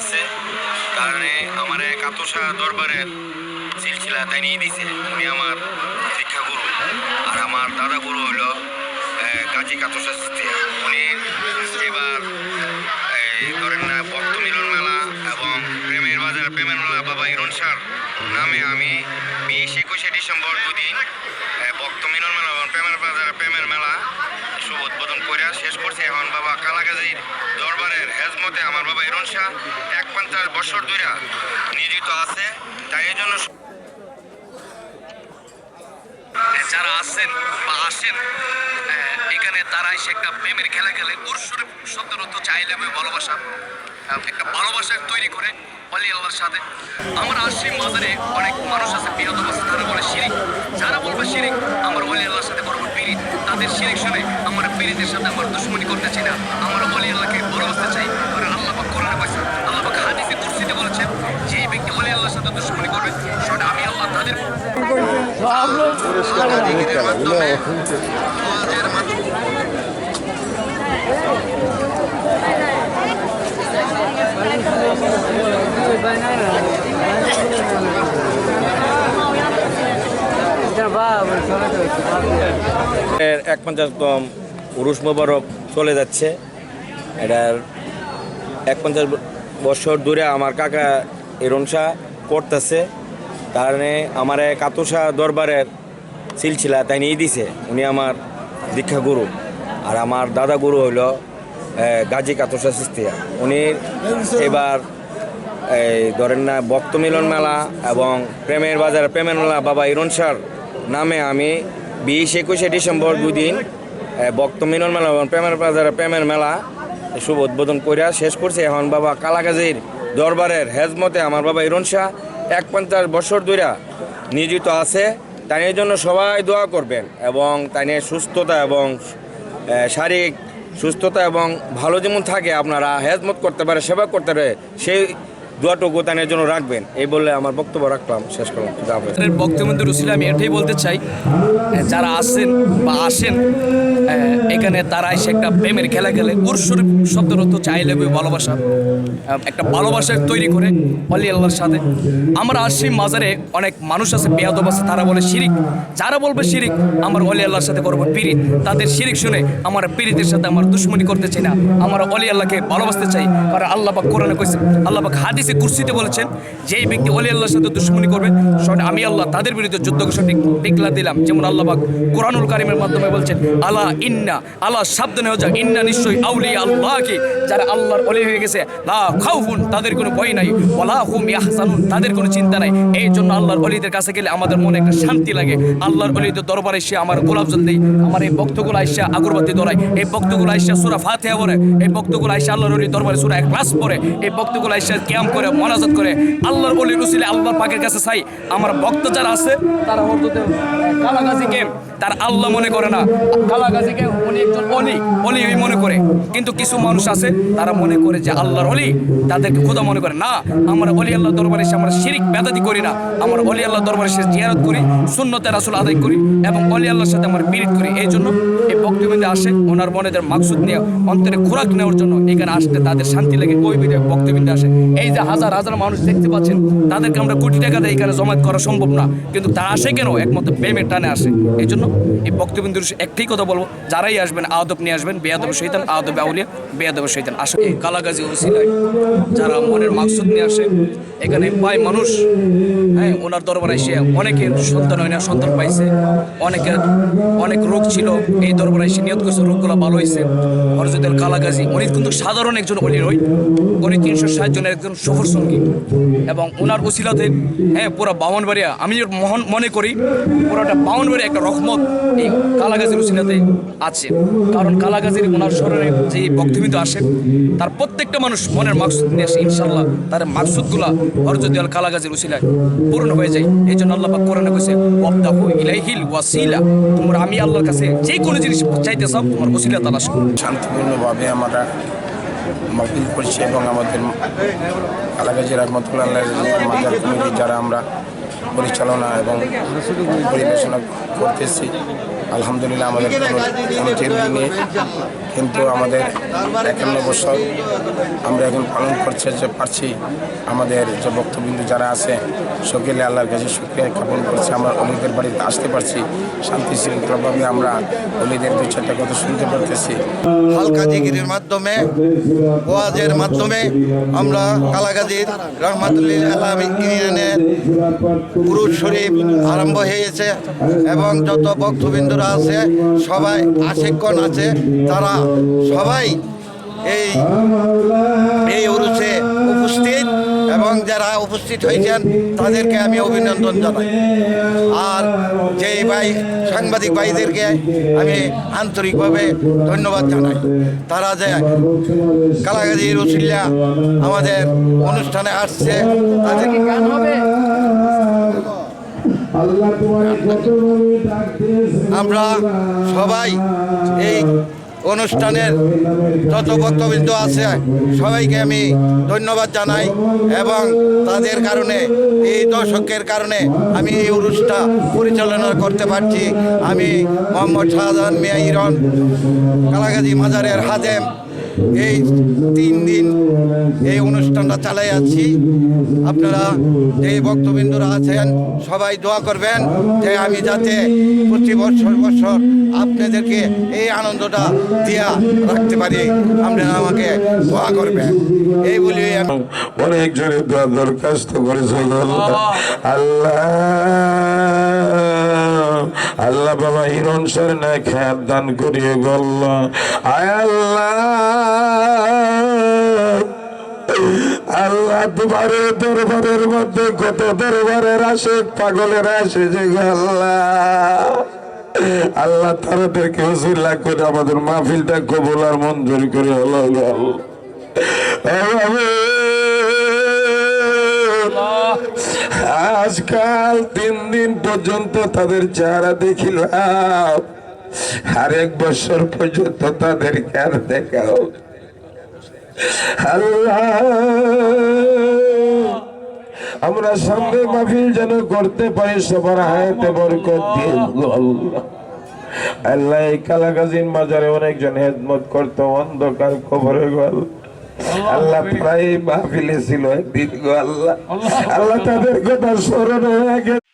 করতেছে কারণে আমার এক আতসা দরবারের সিলসিলা তাই নিয়ে দিছে। উনি আমার শিক্ষা গুরু। আর আমার দাদা গুরু হইল গাজী কাতসা উনি এবার ধরেন না, ভক্ত মিলন মেলা এবং প্রেমের বাজার, প্রেমের মেলা, বাবা ইরন সার নামে আমি বিশ একুশে ডিসেম্বর দুদিন ভক্ত মিলন মেলা এবং প্রেমের বাজার, প্রেমের মেলা শুভ উদ্বোধন করে শেষ করছে। এখন বাবা কালাগাজির দরবারের হেজমতে আমার বাবা ইরন শাহ এক বছর ধরে নিয়োজিত আছে, তাই জন্য যারা আসেন বা আসেন এখানে তারা এসে একটা প্রেমের খেলা খেলে। উর্সুর শব্দের অর্থ চাইলে আমি ভালোবাসা একটা ভালোবাসা তৈরি করে অলি আল্লাহর সাথে। আমার আসছি মাজারে অনেক মানুষ আছে বিহত আছে তারা বলে শিরিক। যারা বলবে শিরিক, আমার অলি আল্লাহর সাথে করব পিরিত তাদের শিরিক শুনে আমার পিরিতের সাথে আমার দুশ্মনী করতে চাই না। আমার অলি আল্লাহকে ভালোবাসতে চাই আর আল্লাহ পাক কোরআনে বলছে আল্লাহ পাক হাদিসে কুরসিতে বলেছেন যে ব্যক্তি অলি আল্লাহর সাথে দুশ্মনী করবে সেটা আমি আল্লাহ তাদের জিকিরের মাধ্যমে ওয়াজের মাধ্যমে এর এক পঞ্চাশতম উরুস মোবারক চলে যাচ্ছে। এটার এক পঞ্চাশ বছর দূরে আমার কাকা এরনসা করতেছে। কারণে আমার আতুষা দরবারের সিলসিলা তাই নিয়ে দিছে। উনি আমার দীক্ষা গুরু। আর আমার দাদা গুরু হইল গাজী কাতুষা সিস্তিয়া। উনি এবার এই ধরেন না, ভক্ত মিলন মেলা এবং প্রেমের বাজার, প্রেমের মেলা, বাবা ইরন সার নামে আমি বিশ একুশে ডিসেম্বর দুদিন ভক্ত মিলন মেলা এবং প্রেমের বাজার, প্রেমের মেলা শুভ উদ্বোধন করিয়া শেষ করছে। এখন বাবা কালাগাজির দরবারের হেজমতে আমার বাবা ইরন শাহ এক পঞ্চাশ বছর ধরে নিয়োজিত আছে। তাই জন্য সবাই দোয়া করবেন এবং তাই নিয়ে সুস্থতা এবং শারীরিক সুস্থতা এবং ভালো যেমন থাকে, আপনারা হেজমত করতে পারে, সেবা করতে পারে, সেই দোয়াটুকু তানের জন্য রাখবেন। এই বলে আমার বক্তব্য রাখলাম। শেষ করলাম। বক্তব্যের রসিলা আমি এটাই বলতে চাই যারা আসেন বা আসেন এখানে তারা এসে একটা প্রেমের খেলা খেলে। শব্দের অর্থ চাইলে ভালোবাসা একটা ভালোবাসা তৈরি করে অলি আল্লাহর সাথে। আমরা আসছি মাজারে, অনেক মানুষ আছে, বেয়াদব আছে, তারা বলে শিরিক। যারা বলবে শিরিক, আমার অলি আল্লাহর সাথে করব পিরিত। তাদের শিরিক শুনে আমার পিরিতের সাথে আমার দুশ্মনী করতে চাই না। আমার অলি আল্লাহকে ভালোবাসতে চাই, কারণ আল্লাহ পাক কোরআনে কইছে, আল্লাহ পাক হাদিসে কুরসিতে বলেছেন, যেই ব্যক্তি অলি আল্লাহর সাথে দুশ্মনী করবে সেটা আমি আল্লাহ তাদের বিরুদ্ধে যুদ্ধ ঘোষণা ডিক্লার দিলাম। যেমন আল্লাহ পাক কোরআনুল কারিমের মাধ্যমে বলছেন আল্লাহ ইন্না আল্লাহ সাবধানে হয়ে যাক ইন্না নিশ্চয়ই আউলি আল্লাহকে, যারা আল্লাহর অলি হয়ে গেছে, লা খাউফুন, তাদের কোনো ভয় নাই। ওয়ালা হুম ইয়াহজানুন, তাদের কোনো চিন্তা নাই। এই জন্য আল্লাহর অলিদের কাছে গেলে আমাদের মনে একটা শান্তি লাগে। আল্লাহর অলিদের দরবারে এসে আমার গোলাপ জল দেই। আমার এই ভক্তগুলো আইসা আগরবাতি ধরাই এই ভক্তগুলো আইসা সুরা ফাতিহা পড়ে। এই ভক্তগুলো আইসা আল্লাহর অলির দরবারে সুরা এক ক্লাস পড়ে। এই ভক্তগুলো আইসা ক্যাম করে, মনাজাত করে। আল্লাহর অলি রসিলে আল্লাহর পাকের কাছে চাই। আমার ভক্ত যারা আছে, তারা হরদতে কালাগাজিকে তার আল্লাহ মনে করে না। কালাগাজিকে উনি একজন অলি অলি মনে করে। কিন্তু কিছু মানুষ আছে, তারা মনে করে যে আল্লাহর অলি তাদেরকে খোদা মনে করে। না, আমরা অলি আল্লাহ দরবারে এসে আমরা শিরিক, বেদাতি করি না। আমরা অলি আল্লাহ দরবারে এসে জিয়ারত করি শূন্যতে রাসুল আদায় করি এবং অলি আল্লাহর সাথে আমরা পীড়িত করি। এই জন্য এই বক্তব্যে আসে, ওনার মনেদের মাকসুদ নিয়ে অন্তরে খোরাক নেওয়ার জন্য এখানে আসতে তাদের শান্তি লাগে ওই বিধে বক্তব্যে আসে। এই যে হাজার হাজার মানুষ দেখতে পাচ্ছেন, তাদেরকে আমরা কোটি টাকা দিয়ে এখানে জমায়েত করা সম্ভব না, কিন্তু তারা আসে কেন? একমাত্র প্রেমের টানে আসে। এই জন্য এই বক্তবিন্দুর একটাই কথা বলব, যারাই আসবেন, আদব নিয়ে আসবেন, বেয়াদব শৈতান আদব আউলিয়া, বেয়াদব শৈতান আসে কালাগাজি ওসিলায় যারা মনের মাকসুদ নিয়ে আসে এখানে পায় মানুষ হ্যাঁ ওনার দরবারে এসে অনেকের সন্তান হয় না, সন্তান পাইছে। অনেকের অনেক রোগ ছিল, এই দরবারে এসে নিয়ত করছে, রোগগুলো ভালো হয়েছে হরজতের কালাগাজি উনি কিন্তু সাধারণ একজন অলির হই উনি তিনশো ষাট জনের একজন সফর সঙ্গী। এবং ওনার উসিলাতে হ্যাঁ পুরো বামনবাড়িয়া, আমি মহন মনে করি, পুরোটা বামনবাড়িয়া একটা রহমত এই কালাগাজির উসিলাতে আছে। কারণ কালাগাজির ওনার স্মরণে যে বক্তব্য আসে, তার প্রত্যেকটা মানুষ মনের মাকসুদ নিয়ে আসে ইনশাল্লাহ তার মাকসুদগুলা হরজত আল কালাগাজির উসিলায় পূর্ণ হয়ে যায়। এই জন্য আল্লাহ পাক কোরআনে কইছে ওয়াবদাহু ইলাইহিল ওয়াসিলা। তোমরা আমি আল্লাহর কাছে যে কোনো জিনিস চাইতে চাও, তোমার ওসিলা তালাশ করো। শান্তিপূর্ণভাবে আমরা মাহফিল করছি এবং আমাদের কালাগাজি রহমতুল্লাহ মাজার কমিটি যারা আমরা পরিচালনা এবং পরিবেশনা করতেছি, আলহামদুলিল্লাহ আমাদের কোনো নেই। কিন্তু আমাদের একান্ন বছর আমরা এখন পালন করছে, যে পারছি আমাদের যে বক্তবিন্দু যারা আছে, সকলে আল্লাহর কাছে শুক্রিয়া জ্ঞাপন করছে। আমরা অলিদের বাড়িতে আসতে পারছি, শান্তি শৃঙ্খলাভাবে আমরা অলিদের দু চারটা কথা শুনতে পারতেছি। হালকা জিগিরির মাধ্যমে, ওয়াজের মাধ্যমে আমরা কালাগাজির রহমাতুল্লিল আলম পুরুষ শরীফ আরম্ভ হয়েছে এবং যত ভক্তবিন্দুরা আছে, সবাই আশিকগণ আছে, তারা সবাই এই এই উরুসে উপস্থিত এবং যারা উপস্থিত হয়েছেন তাদেরকে আমি অভিনন্দন জানাই। আর যেই ভাই সাংবাদিক ভাইদেরকে আমি আন্তরিকভাবে ধন্যবাদ জানাই। তারা যে কালাগাজি রসিল্লা আমাদের অনুষ্ঠানে আসছে তাদের গান হবে? আমরা সবাই এই অনুষ্ঠানের যত বক্তবৃন্দ আছে, সবাইকে আমি ধন্যবাদ জানাই এবং তাদের কারণে, এই দর্শকের কারণে আমি এই অনুষ্ঠান পরিচালনা করতে পারছি। আমি মোহাম্মদ শাহজাহান মিয়া ইরন, কালাগাজি মাজারের হাদেম এই তিন দিন এই অনুষ্ঠানটা চালাই আছি আপনারা যে বক্তবৃন্দরা আছেন, সবাই দোয়া করবেন যে আমি যাতে প্রতি বছর বছর আপনাদেরকে এই আনন্দটা দিয়া রাখতে পারি। আপনারা আমাকে দোয়া করবেন। এই বলি আমি অনেক জনে দরখাস্ত করেছে আল্লাহ। আল্লাহ বাবা হিরণ স্যার না খ্যাত দান করিয়ে গল্ল আয় আল্লাহ। আল্লাহ তোমারে দরবারের মধ্যে কত দরবারের আসে পাগলের আসে যে আল্লাহ। আল্লাহ তাদেরকে উসিল্লা করে আমাদের মাহফিলটা কবুল আর মঞ্জুর করে হলো গো। আজকাল তিন দিন পর্যন্ত তাদের চেহারা দেখিল আর বছর পর্যন্ত তাদেরকে আর দেখাও। আল্লাহ, আমরা সামনে মাহফিল যেন করতে পারি, সবার হায়াতে বরকত দিয়ে আল্লাহ, এই কালাগাজিন বাজারে অনেকজন হেদমত করতো, অন্ধকার কবরে গল। আল্লাহ প্রায় মাহফিলে ছিল দিন গো আল্লাহ। আল্লাহ তাদের কথা স্মরণ হয়ে গেছে